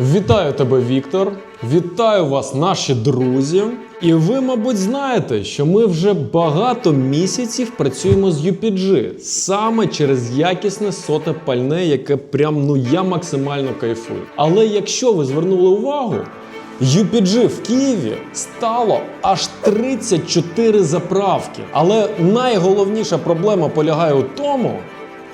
Вітаю тебе, Віктор! Вітаю вас, наші друзі! І ви, мабуть, знаєте, що ми вже багато місяців працюємо з UPG саме через якісне соте пальне, яке прям ну я максимально кайфую. Але якщо ви звернули увагу, UPG в Києві стало аж 34 заправки. Але найголовніша проблема полягає у тому,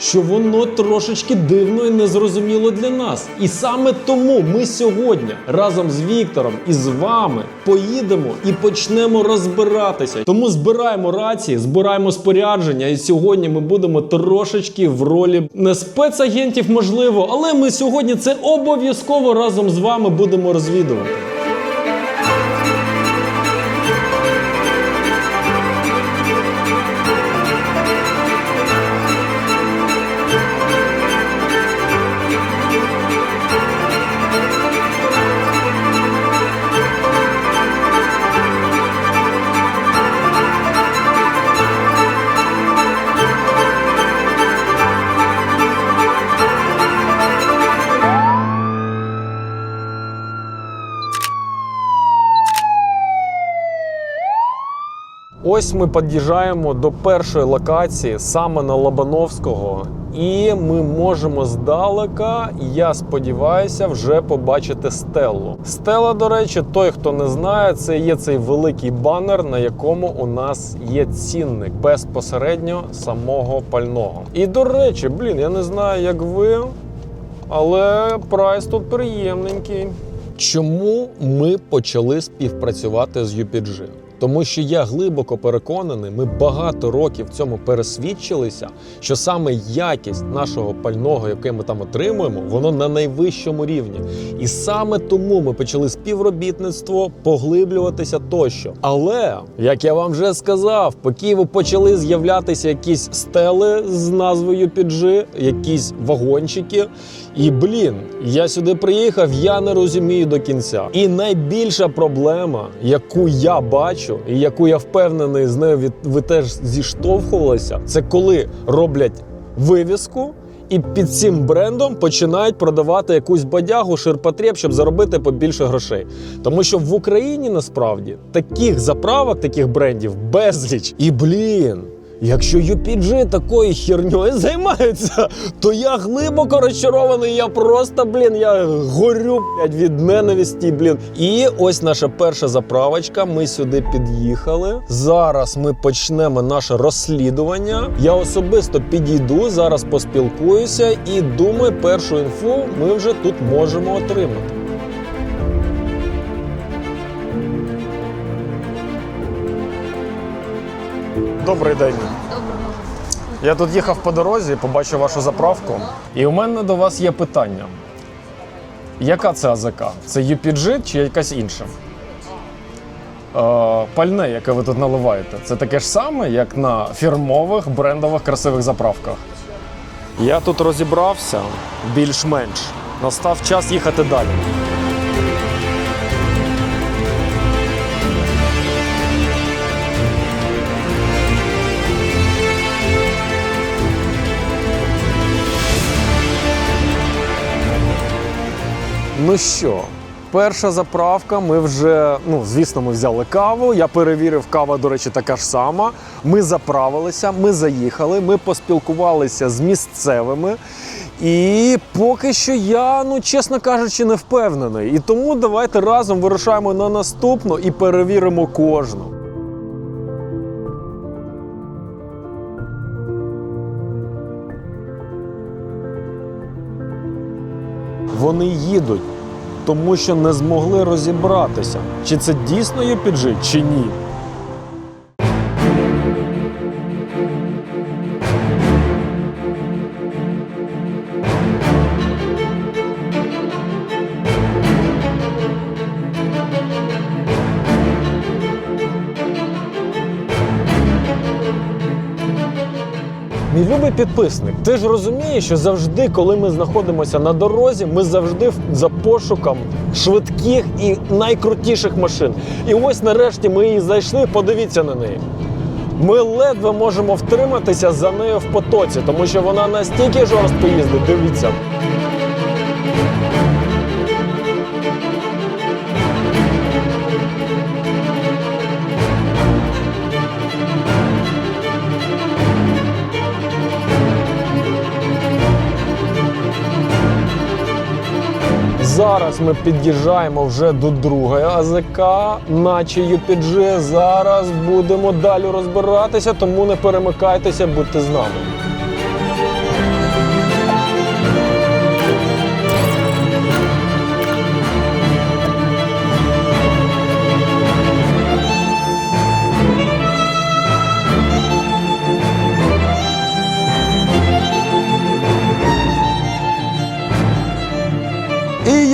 що воно трошечки дивно і незрозуміло для нас. І саме тому ми сьогодні разом з Віктором і з вами поїдемо і почнемо розбиратися. Тому збираємо рації, збираємо спорядження, і сьогодні ми будемо трошечки в ролі не спецагентів, можливо, але ми сьогодні це обов'язково разом з вами будемо розвідувати. Ось ми під'їжджаємо до першої локації саме на Лобановського. І ми можемо здалека, я сподіваюся, вже побачити стелу. Стела, до речі, той, хто не знає, це є цей великий банер, на якому у нас є цінник безпосередньо самого пального. І до речі, блін, я не знаю, як ви, але прайс тут приємненький. Чому ми почали співпрацювати з UPG? Тому що я глибоко переконаний, ми багато років в цьому пересвідчилися, що саме якість нашого пального, яке ми там отримуємо, воно на найвищому рівні. І саме тому ми почали співробітництво, поглиблюватися тощо. Але як я вам вже сказав, по Києву почали з'являтися якісь стели з назвою PG, якісь вагончики. І блін, я сюди приїхав, я не розумію до кінця. І найбільша проблема, яку я бачу, і яку я впевнений, з нею від- ви теж зіштовхувалися, це коли роблять вивіску. І під цим брендом починають продавати якусь бодягу, ширпотреб, щоб заробити побільше грошей. Тому що в Україні насправді таких заправок, таких брендів безліч. І блін. Якщо UPG такою херньою займаються, то я глибоко розчарований. Я просто, блін, я горю блядь, від ненависті, блін. І ось наша перша заправочка. Ми сюди під'їхали. Зараз ми почнемо наше розслідування. Я особисто підійду, зараз поспілкуюся і думаю, першу інфу ми вже тут можемо отримати. Добрий день. Я тут їхав по дорозі, побачив вашу заправку. І у мене до вас є питання. Яка це АЗК? Це UPG чи якась інша? Е, пальне, яке ви тут наливаєте, це таке ж саме, як на фірмових брендових красивих заправках. Я тут розібрався більш-менш. Настав час їхати далі. Ну що, перша заправка. Ми вже, ну звісно, ми взяли каву. Я перевірив, кава, до речі, така ж сама. Ми заправилися, ми заїхали, ми поспілкувалися з місцевими. І поки що я, ну чесно кажучи, не впевнений. І тому давайте разом вирушаємо на наступну і перевіримо кожну. Вони їдуть, тому що не змогли розібратися, чи це дійсно є піджит, чи ні. Мій любий підписник, ти ж розумієш, що завжди, коли ми знаходимося на дорозі, ми завжди за пошуком швидких і найкрутіших машин. І ось нарешті ми її знайшли. Подивіться на неї. Ми ледве можемо втриматися за нею в потоці, тому що вона настільки жорстко їздить. Дивіться. Зараз ми під'їжджаємо вже до другої АЗК, наче UPG. Зараз будемо далі розбиратися, тому не перемикайтеся, будьте з нами.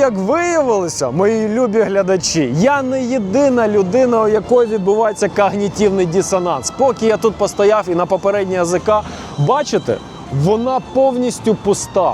Як виявилося, мої любі глядачі, я не єдина людина, у якої відбувається когнітивний дисонанс. Поки я тут постояв і на попередній АЗК, бачите, вона повністю пуста.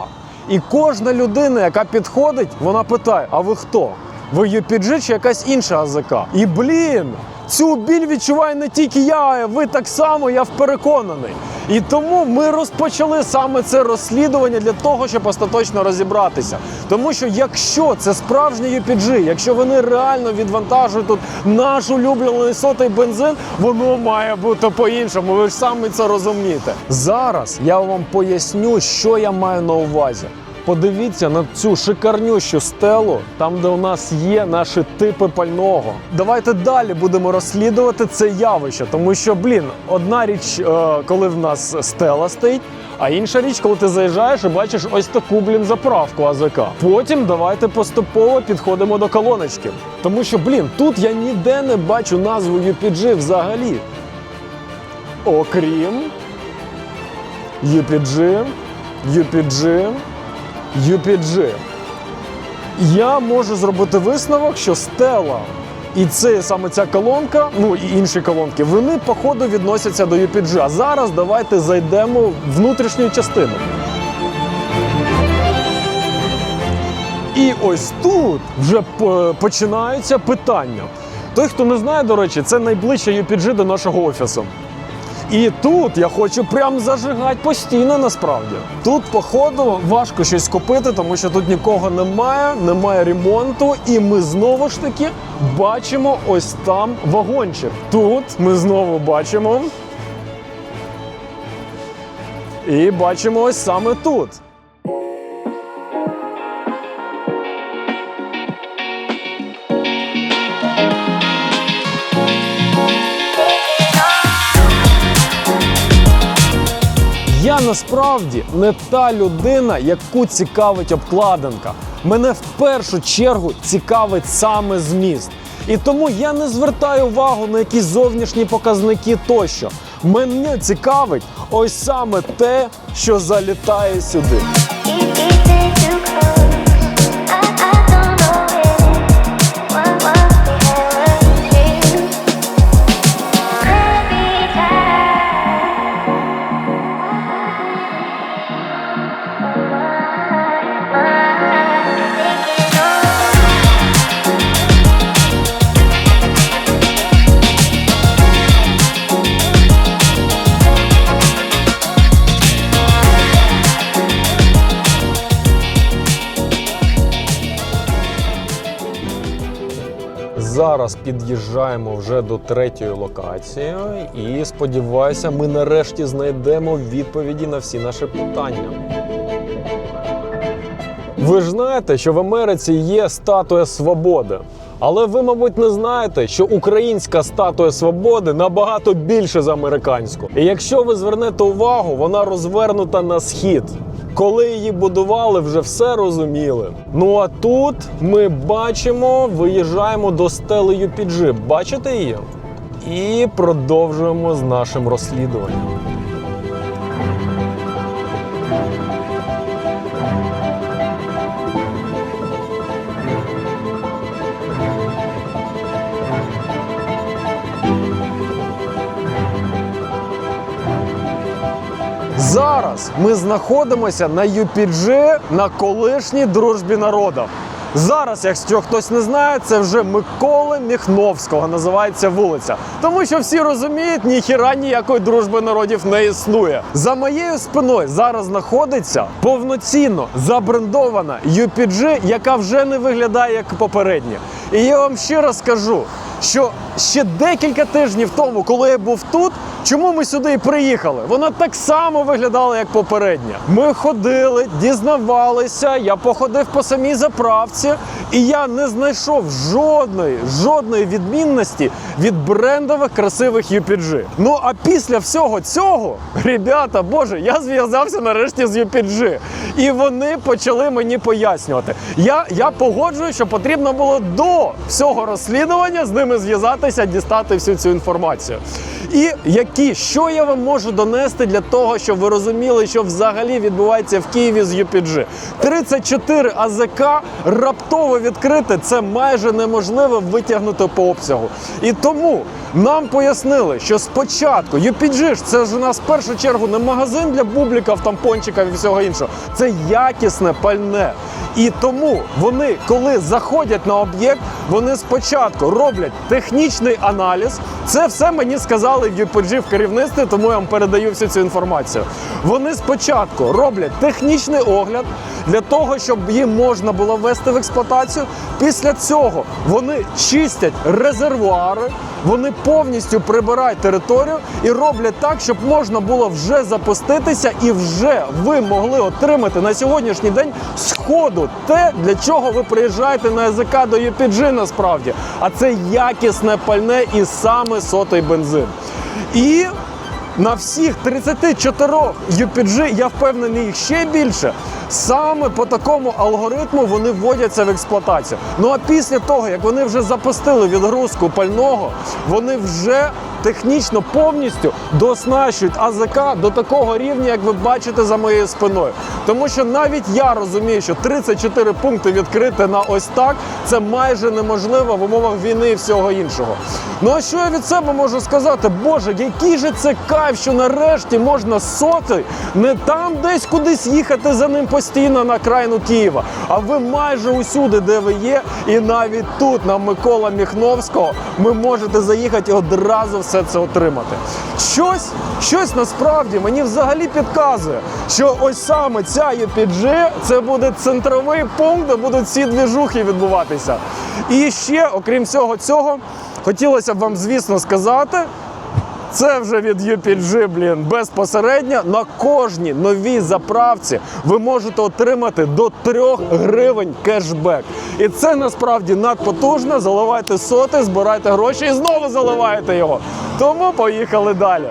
І кожна людина, яка підходить, вона питає: а ви хто? Ви UPG чи якась інша АЗК? І блін, цю біль відчуваю не тільки я, а ви так само, я переконаний. І тому ми розпочали саме це розслідування для того, щоб остаточно розібратися. Тому що якщо це справжні UPG, якщо вони реально відвантажують тут наш улюблений сотий бензин, воно має бути по-іншому. Ви ж самі це розумієте. Зараз я вам поясню, що я маю на увазі. Подивіться на цю шикарнющу стелу, там де у нас є наші типи пального. Давайте далі будемо розслідувати це явище, тому що, блін, одна річ, е, коли в нас стела стоїть. А інша річ, коли ти заїжджаєш і бачиш ось таку блін заправку АЗК. Потім давайте поступово підходимо до колоночки. Тому що, блін, тут я ніде не бачу назву UPG взагалі. Окрім UPG, UPG, UPG. Я можу зробити висновок, що стела і це саме ця колонка, ну і інші колонки, вони походу відносяться до UPG. А зараз давайте зайдемо в внутрішню частину. І ось тут вже по- починаються питання. Той, хто не знає, до речі, це найближче UPG до нашого офісу. І тут я хочу прям зажигати постійно насправді. Тут, походу, важко щось купити, тому що тут нікого немає, немає ремонту, і ми знову ж таки бачимо ось там вагончик. Тут ми знову бачимо. І бачимо ось саме тут. Насправді не та людина, яку цікавить обкладинка. Мене в першу чергу цікавить саме зміст. І тому я не звертаю увагу на якісь зовнішні показники тощо. Мене цікавить ось саме те, що залітає сюди. Зараз під'їжджаємо вже до третьої локації, і сподіваюся, ми нарешті знайдемо відповіді на всі наші питання. Ви ж знаєте, що в Америці є статуя свободи. Але ви, мабуть, не знаєте, що українська статуя свободи набагато більше за американську. І якщо ви звернете увагу, вона розвернута на схід. Коли її будували, вже все розуміли. Ну а тут ми бачимо, виїжджаємо до стели UPG. Бачите її? І продовжуємо з нашим розслідуванням. Ми знаходимося на UPG на колишній дружбі народів. Зараз, якщо хтось не знає, це вже Миколи Міхновського називається вулиця. Тому що всі розуміють, ніхіра ніякої дружби народів не існує. За моєю спиною зараз знаходиться повноцінно забрендована UPG, яка вже не виглядає як попередня. І я вам ще раз скажу: що ще декілька тижнів тому, коли я був тут, чому ми сюди і приїхали? Вона так само виглядала, як попередня. Ми ходили, дізнавалися, я походив по самій заправці, і я не знайшов жодної, жодної відмінності від брендових красивих UPG. Ну а після всього цього, ребята, боже, я зв'язався нарешті з UPG. І вони почали мені пояснювати. Я, я погоджую, що потрібно було до всього розслідування з ними зв'язатися, дістати всю цю інформацію. І які, що я вам можу донести для того, щоб ви розуміли, що взагалі відбувається в Києві з UPG? 34 АЗК раптово відкрити це майже неможливо витягнути по обсягу. І тому нам пояснили, що спочатку UPG це ж у нас в першу чергу не магазин для бубліків, тампончиків і всього іншого. Це якісне пальне. І тому вони, коли заходять на об'єкт, вони спочатку роблять технічний аналіз. Це все мені сказали в UPG в керівництві, тому я вам передаю всю цю інформацію. Вони спочатку роблять технічний огляд для того, щоб їм можна було ввести в експлуатацію. Після цього вони чистять резервуари, вони повністю прибирають територію і роблять так, щоб можна було вже запуститися і вже ви могли отримати на сьогоднішній день сходу те, для чого ви приїжджаєте на язика до UPG насправді. А це якісне пальне і саме сотий бензин. І на всіх 34 UPG, я впевнений, їх ще більше. Саме по такому алгоритму вони вводяться в експлуатацію. Ну а після того, як вони вже запустили відгрузку пального, вони вже технічно повністю дооснащують АЗК до такого рівня, як ви бачите за моєю спиною. Тому що навіть я розумію, що 34 пункти відкрити на ось так це майже неможливо в умовах війни і всього іншого. Ну а що я від себе можу сказати? Боже, який же це кайф, що нарешті можна сотий не там десь кудись їхати за ним постійно на крайну Києва, а ви майже усюди, де ви є, і навіть тут, на Микола Міхновського, ви можете заїхати і одразу все це отримати. Щось, щось насправді мені взагалі підказує, що ось саме ця UPG це буде центровий пункт, де будуть ці двіжухи відбуватися. І ще, окрім всього цього, хотілося б вам, звісно, сказати. Це вже від UPG, блін, безпосередньо на кожній новій заправці ви можете отримати до 3 гривень кешбек. І це насправді надпотужно. Заливайте соти, збирайте гроші і знову заливаєте його. Тому поїхали далі.